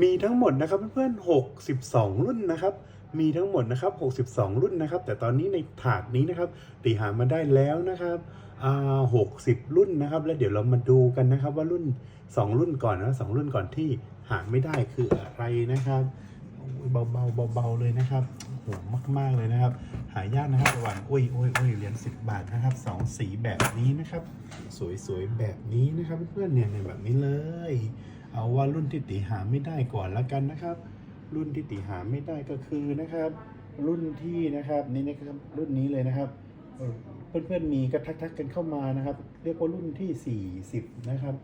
มีทั้งหมดนะครับเพื่อนๆ62 รุ่นนะครับ มีทั้งหมดนะครับ 62 รุ่นนะครับ แต่ตอนนี้ในถาดนี้นะครับตีหามาได้แล้วนะครับอ่า60 รุ่นนะครับ แล้วเดี๋ยวเรามาดูกันนะครับว่ารุ่น 2 รุ่นก่อนนะสองรุ่นก่อนที่หาไม่ได้คืออะไรนะครับโอ้ยเบาๆเบาๆเลยนะครับโหมาก ๆ เลยนะครับ หายากนะครับระหว่างอุ้ยอุ้ยอุ้ยเหรียญ10บาทนะครับสองสีแบบนี้นะครับ สวยๆแบบนี้นะครับ เพื่อนๆเนี่ยแบบนี้เลย เอาว่ารุ่นที่ติหาไม่ได้ก่อนละกันนะครับ รุ่นที่ติหาไม่ได้ก็คือนะครับ รุ่นที่นะครับนี่นะครับรุ่นนี้เลยนะครับ เพื่อนๆมีก็ทักๆกันเข้ามานะครับ เรียกว่ารุ่นที่ 40 นะครับ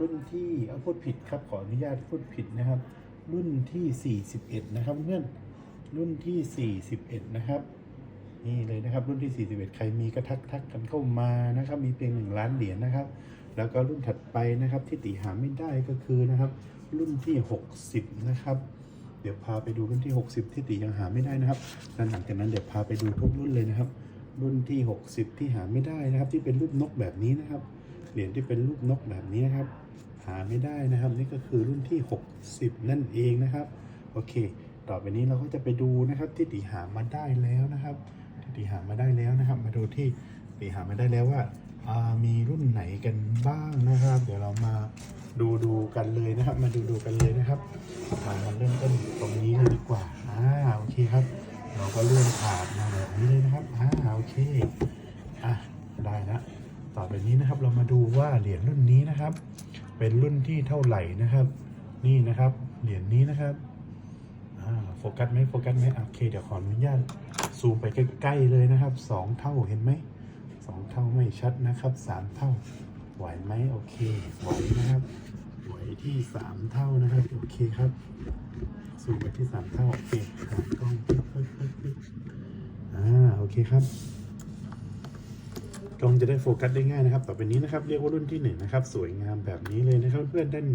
รุ่นที่เอาพูดผิดครับขออนุญาตพูดผิดนะครับ รุ่นที่ 41 นะครับเพื่อนรุ่นที่ 41 นะครับนี่เลยนะครับรุ่นที่ 41 ใครมีก็ทักทักกันเข้ามานะครับ มีเพียงหนึ่งล้านเหรียญนะครับ แล้วก็รุ่นถัดไปนะครับที่ติหาไม่ได้ก็คือนะครับ รุ่นที่ 60 นะครับ เดี๋ยวพาไปดูรุ่นที่ 60 ที่ติยังหาไม่ได้นะครับแล้วหลังจากนั้นเดี๋ยวพาไปดูทุกรุ่นเลยนะครับ รุ่นที่ 60 ที่หาไม่ได้นะครับ ที่เป็นรูปนกแบบนี้นะครับเหรียญที่เป็นรูปนกแบบนี้นะครับ หาไม่ได้นะครับ นี่ก็คือรุ่นที่ 60 นั่นเองนะครับ โอเค ต่อไปนี้เราก็จะไปดูนะครับที่ติหามาได้แล้วนะครับที่ติหามาได้แล้วนะครับ มาดูที่ติหามาได้แล้วว่า มีรุ่นไหนกันบ้างนะครับ เดี๋ยวเรามาดูดูกันเลยนะครับ มาดูดูกันเลยนะครับมาเริ่มต้นตรงนี้เลยดีกว่าอ่าโอเคครับ เราก็เลื่อนถาดมาแบบนี้เลยนะครับอ่าโอเคอะได้แล้วต่อไปนี้นะครับ เรามาดูว่าเหรียญรุ่นนี้นะครับ เป็นรุ่นที่เท่าไหร่นะครับ นี่นะครับ เหรียญนี้นะครับอ่าโฟกัสไหมโฟกัสไหมโอเค เดี๋ยวขออนุญาตซูมไปใกล้ ๆ เลยนะครับสองเท่าเห็นไหม สองเท่าไม่ชัดนะครับสามเท่าไหวไหมโอเคไหวนะครับไหวที่สามเท่านะครับโอเคครับซูมไปที่สามเท่าโอเคหากล้องปึ๊บปึ๊บปึ๊บปึ๊บอ่าโอเคครับกล้องจะได้โฟกัสได้ง่ายนะครับ ต่อไปนี้นะครับ เรียกว่ารุ่นที่หนึ่งนะครับ สวยงามแบบนี้เลยนะครับ เพื่อนด้าน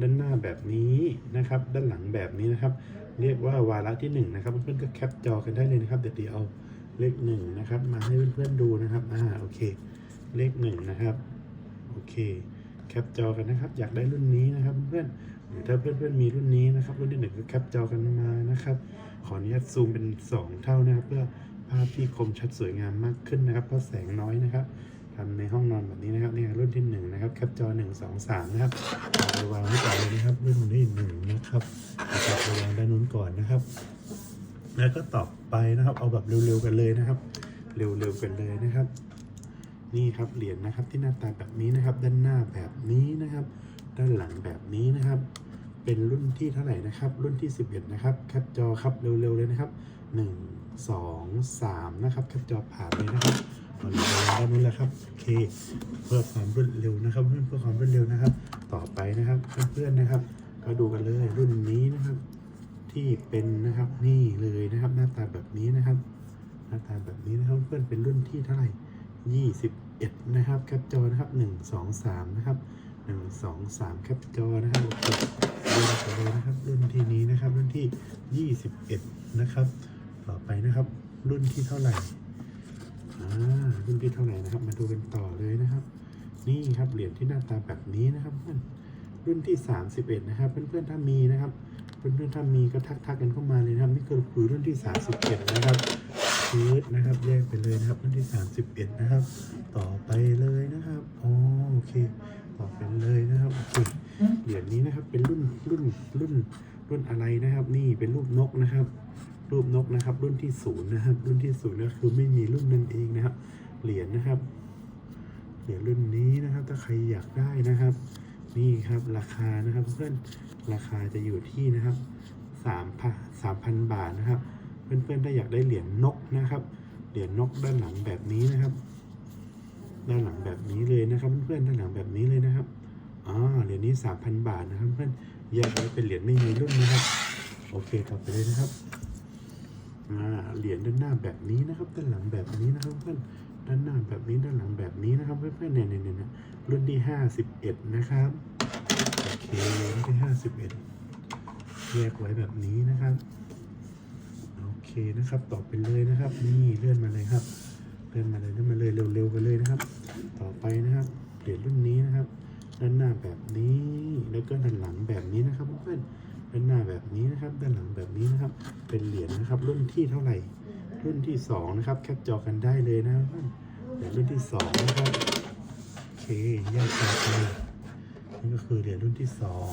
ด้านหน้าแบบนี้นะครับ ด้านหลังแบบนี้นะครับ เรียกว่าวาระที่หนึ่งนะครับเพื่อนๆก็แคปจอกันได้เลยนะครับเดี๋ยวตีเอา เลขหนึ่งนะครับ มาให้เพื่อนๆดูนะครับ อ่า โอเค เลขหนึ่งนะครับ โอเค แคปจอกันนะครับ อยากได้รุ่นนี้นะครับ เพื่อนหรือถ้าเพื่อนๆมีรุ่นนี้นะครับ รุ่นที่หนึ่งก็แคปจอกันมานะครับ ขออนุญาตซูมเป็นสองเท่านะครับ เพื่อภาพที่คมชัดสวยงามมากขึ้นนะครับ เพราะแสงน้อยนะครับทำในห้องนอนแบบนี้นะครับนี่รุ่นที่หนึ่งนะครับ แคปจอหนึ่งสองสามนะครับเอาไปวางไว้ก่อนเลยนะครับ รุ่นที่หนึ่งนะครับเอาไปวางด้านนู้นก่อนนะครับ แล้วก็ต่อไปนะครับ เอาแบบเร็วๆกันเลยนะครับ เร็วๆกันเลยนะครับ นี่ครับเหรียญนะครับที่หน้าตาแบบนี้นะครับ ด้านหน้าแบบนี้นะครับ ด้านหลังแบบนี้นะครับ เป็นรุ่นที่เท่าไหร่นะครับ รุ่นที่ 11 นะครับแคปจอครับเร็วๆเลยนะครับ 1 2 3 นะครับแคปจอผ่านเลยนะครับเอาเลยด้านนู้นแล้วครับโอเคเพื่อความรวดเร็วนะครับเพื่อนเพื่อความรวดเร็วนะครับ ต่อไปนะครับเพื่อนๆนะครับ ก็ดูกันเลยรุ่นนี้นะครับ ที่เป็นนะครับนี่เลยนะครับหน้าตาแบบนี้นะครับ หน้าตาแบบนี้นะครับเพื่อนเป็นรุ่นที่เท่าไหร่ 21 นะครับแคปจอนะครับ 1 2 3 นะครับ 1 2 3แคปจอนะครับโอเคเลื่อนไปเลยนะครับรุ่นที่นี้นะครับรุ่นที่ 21 นะครับ ต่อไปนะครับรุ่นที่เท่าไหร่อ่ารุ่นที่เท่าไหร่นะครับ มาดูกันต่อเลยนะครับ นี่ครับเหรียญที่หน้าตาแบบนี้นะครับเพื่อนรุ่นที่ 31 นะครับ เพื่อนๆถ้ามีนะครับ เพื่อนๆถ้ามีก็ทักทักกันเข้ามาเลยนะครับนี่คือคือรุ่นที่ 31 นะครับชีสนะครับแยกไปเลยนะครับรุ่นที่ 31 นะครับ ต่อไปเลยนะครับอ๋อโอเค ต่อไปเลยนะครับโอเคเหรียญนี้นะครับเป็นรุ่นรุ่นรุ่นรุ่นอะไรนะครับ นี่เป็นรูปนกนะครับ รูปนกนะครับ รุ่นที่ศูนย์นะครับ รุ่นที่ศูนย์ก็คือไม่มีรุ่นนั่นเองนะครับ เหรียญนะครับเหรียญรุ่นนี้นะครับ ถ้าใครอยากได้นะครับ นี่ครับราคานะครับเพื่อนราคาจะอยู่ที่นะครับสามพันสามพันบาทนะครับ เพื่อนๆถ้าอยากได้เหรียญนกนะครับ เหรียญนกด้านหลังแบบนี้นะครับ ด้านหลังแบบนี้เลยนะครับเพื่อนๆด้านหลังแบบนี้เลยนะครับอ๋อเหรียญนี้สามพันบาทนะครับ เพื่อนแยกไว้เป็นเหรียญไม่มีรุ่นนะครับ โอเคต่อไปเลยนะครับอ่าเหรียญด้านหน้าแบบนี้นะครับ ด้านหลังแบบนี้นะครับ เพื่อนด้านหน้าแบบนี้ด้านหลังแบบนี้นะครับเพื่อนๆเนี่ยเนี่ยเนี่ย รุ่นที่ห้าสิบเอ็ดนะครับ โอเครุ่นที่ห้าสิบเอ็ดแยกไว้แบบนี้นะครับ โอเคนะครับ ต่อไปเลยนะครับ นี่เลื่อนมาเลยครับ เลื่อนมาเลยเลื่อนมาเลยเร็วๆกันเลยนะครับ ต่อไปนะครับเหรียญรุ่นนี้นะครับ ด้านหน้าแบบนี้ แล้วก็ด้านหลังแบบนี้นะครับเพื่อนด้านหน้าแบบนี้นะครับ ด้านหลังแบบนี้นะครับ เป็นเหรียญนะครับ รุ่นที่เท่าไหร่ รุ่นที่สองนะครับ แคปจอกันได้เลยนะเพื่อนเหรียญรุ่นที่สองนะครับ แยกจากไปนี่ก็คือเหรียญรุ่นที่สอง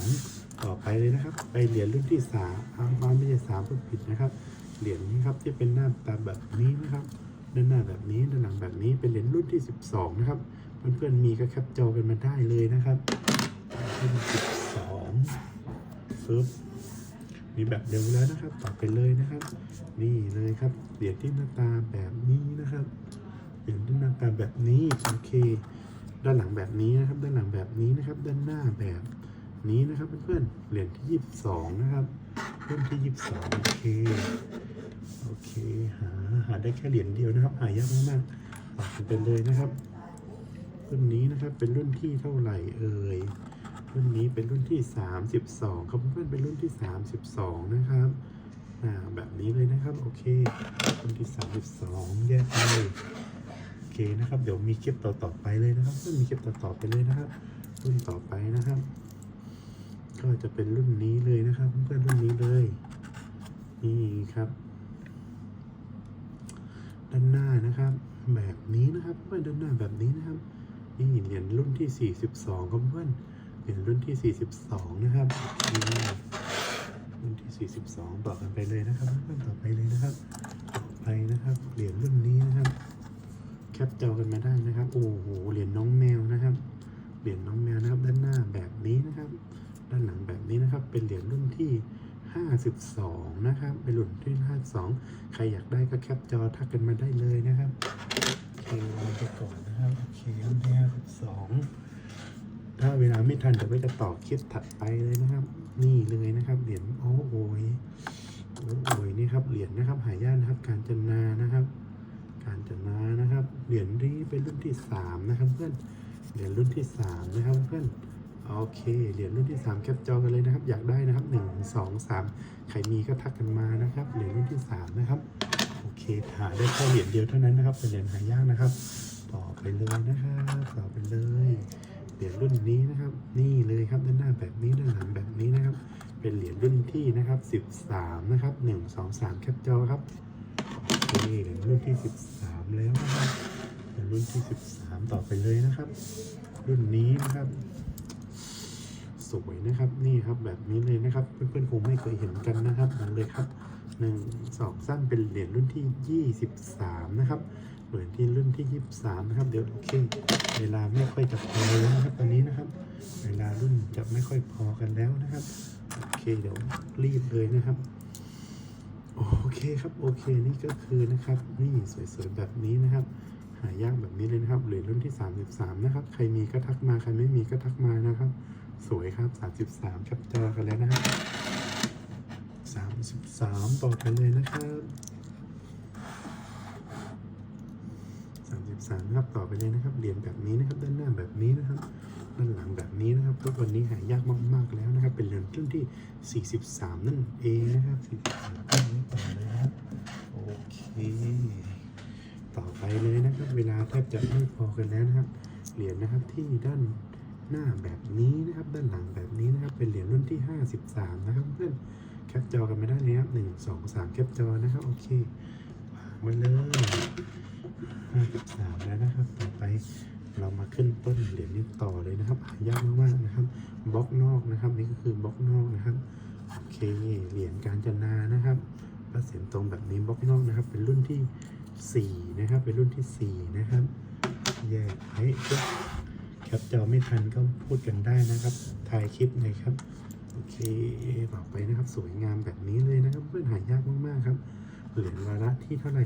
ต่อไปเลยนะครับ ไปเหรียญรุ่นที่สามอ้าวไม่ใช่สามเพิ่งผิดนะครับ เหรียญนี้ครับที่เป็นหน้าตาแบบนี้นะครับด้านหน้าแบบนี้ด้านหลังแบบนี้เป็นเหรียญรุ่นที่ 12 นะครับ เพื่อนๆมีก็แคปจอกันมาได้เลยนะครับรุ่น12ปึ๊บมีแบบเดียวแล้วนะครับต่อไปเลยนะครับ นี่เลยครับเหรียญที่หน้าตาแบบนี้นะครับเหรียญที่หน้าตาแบบนี้โอเค ด้านหลังแบบนี้นะครับ ด้านหลังแบบนี้นะครับ ด้านหน้าแบบนี้นะครับเพื่อนๆเหรียญที่ 22 นะครับรุ่นที่ 22 โอเค โอเค หา หาได้แค่เหรียญเดียวนะครับ หายากมากๆต่อไปเลยนะครับ รุ่นนี้นะครับ เป็นรุ่นที่เท่าไหร่เอ่ย รุ่นนี้เป็นรุ่นที่ 32 ครับเพื่อนๆ เป็นรุ่นที่ 32 นะครับอ่าแบบนี้เลยนะครับ โอเค รุ่นที่ 32 แยกเลย เคนะครับ เดี๋ยวมีคลิปต่อๆไปเลยนะครับเพื่อนมีคลิปต่อๆไปเลยนะครับ รุ่นต่อไปนะครับ ก็จะเป็นรุ่นนี้เลยนะครับเพื่อนรุ่นนี้เลย นี่ครับ ด้านหน้านะครับ แบบนี้นะครับเพื่อนด้านหน้าแบบนี้นะครับนี่เหรียญรุ่นที่ 42ครับเพื่อนเหรียญรุ่นที่ 42 นะครับนี่รุ่นที่ 42 ต่อกันไปเลยนะครับเพื่อนต่อไปเลยนะครับ ต่อไปนะครับเหรียญรุ่นนี้ แคปจอกันมาได้นะครับ โอ้โห เหรียญน้องแมวนะครับ เหรียญน้องแมวนะครับ ด้านหน้าแบบนี้นะครับ ด้านหลังแบบนี้นะครับ เป็นเหรียญรุ่นที่ 52 นะครับ เป็นรุ่นที่ 52 ใครอยากได้ก็แคปจอทักกันมาได้เลยนะครับโอเคลงไปก่อนนะครับ โอเครุ่นที่ 52 ถ้าเวลาไม่ทันเดี๋ยวก็จะต่อคลิปถัดไปเลยนะครับ นี่เลยนะครับ เหรียญโอ้โอยโอ้โอยนี่ครับ เหรียญนะครับ หายากนะครับ การจนานะครับารจนานะครับ เหรียญนี้เป็นรุ่นที่ 3 นะครับเพื่อน เหรียญรุ่นที่ 3 นะครับเพื่อน โอเค เหรียญรุ่นที่ 3 แคปจอกันเลยนะครับ อยากได้นะครับ 1 2 3 ใครมีก็ทักกันมานะครับ เหรียญรุ่นที่ 3 นะครับ โอเคหาได้แค่เหรียญเดียวเท่านั้นนะครับ เป็นเหรียญหายากนะครับ ต่อไปเลยนะครับ ต่อไปเลย เหรียญรุ่นนี้นะครับ นี่เลยครับ ด้านหน้าแบบนี้ ด้านหลังแบบนี้นะครับ เป็นเหรียญรุ่นที่นะครับ 13 นะครับ 1 2 3 แคปจอครับ โอเคเหรียญรุ่นที่ 13 แล้วนะครับเหรียญรุ่นที่ 13 ต่อไปเลยนะครับ รุ่นนี้นะครับสวยนะครับนี่ครับแบบนี้เลยนะครับ เพื่อนๆคงไม่เคยเห็นกันนะครับมาเลยครับหนึ่งสองสั้นเป็นเหรียญรุ่นที่ 23 นะครับเหรียญที่รุ่นที่ 23 นะครับ เดี๋ยวโอเค เวลาไม่ค่อยจะพอแล้วนะครับตอนนี้นะครับ เวลารุ่นจะไม่ค่อยพอกันแล้วนะครับโอเคเดี๋ยวรีบเลยนะครับ โอเคครับโอเคนี่ก็คือนะครับนี่สวยๆแบบนี้นะครับ หายากแบบนี้เลยนะครับเหรียญรุ่นที่ 33 นะครับ ใครมีก็ทักมาใครไม่มีก็ทักมานะครับ สวยครับ 33แคปจอกันแล้วนะครับ33ต่อไปเลยนะครับ33ครับต่อไปเลยนะครับเหรียญแบบนี้นะครับ ด้านหน้าแบบนี้นะครับ ด้านหลังแบบนี้นะครับทุกวันนี้หายากมากๆแล้วนะครับ เป็นเหรียญรุ่นที่ 43 นั่นเองนะครับ43ต้นนี้ต่อเลยนะครับโอเคต่อไปเลยนะครับ เวลาแทบจะไม่พอกันแล้วนะครับเหรียญนะครับที่ด้านหน้าแบบนี้นะครับ ด้านหลังแบบนี้นะครับ เป็นเหรียญรุ่นที่ 53 นะครับเพื่อนแคปจอกันไม่ได้เลยครับหนึ่งสองสามแคปจอนะครับโอเควางไว้เลย53แล้วนะครับ ต่อไป เรามาขึ้นต้นเหรียญนี้ต่อเลยนะครับหายากมากๆนะครับบล็อกนอกนะครับ นี่ก็คือบล็อกนอกนะครับโอเคเหรียญการจนานะครับพระเสียรตรงแบบนี้บล็อกนอกนะครับ เป็นรุ่นที่ 4 นะครับ เป็นรุ่นที่ 4 นะครับแยกไว้แคปจอไม่ทันก็พูดกันได้นะครับถ่ายคลิปเลยครับโอเคต่อไปนะครับ สวยงามแบบนี้เลยนะครับ เพื่อนหายากมากๆครับเหรียญวาระที่เท่าไหร่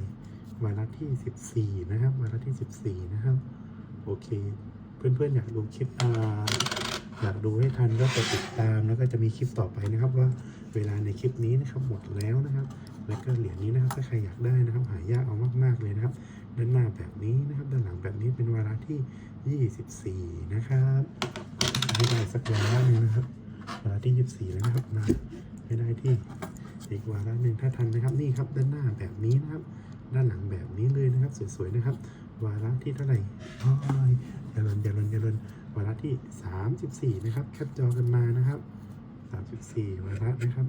วาระที่ 14 นะครับวาระที่ 14 นะครับ โอเค เพื่อนๆอยากดูคลิปอ่าอยากดูให้ทันก็กดติดตามแล้วก็จะมีคลิปต่อไปนะครับว่าเวลาในคลิปนี้นะครับหมดแล้วนะครับ แล้วก็เหรียญนี้นะครับถ้าใครอยากได้นะครับ หายากเอามากๆเลยนะครับ ด้านหน้าแบบนี้นะครับ ด้านหลังแบบนี้เป็นวาระที่ 24 นะครับให้ได้สักวาระหนึ่งนะครับวาระที่ 24 แล้วนะครับมาให้ได้ที่อีกวาระหนึ่งถ้าทันนะครับนี่ครับด้านหน้าแบบนี้นะครับ ด้านหลังแบบนี้เลยนะครับ สวยๆนะครับ วาระที่เท่าไหร่อยอย่าลนอย่าลนอย่าลนวาระที่ 34 นะครับ แคปจอกันมานะครับ 34 วาระนะครับ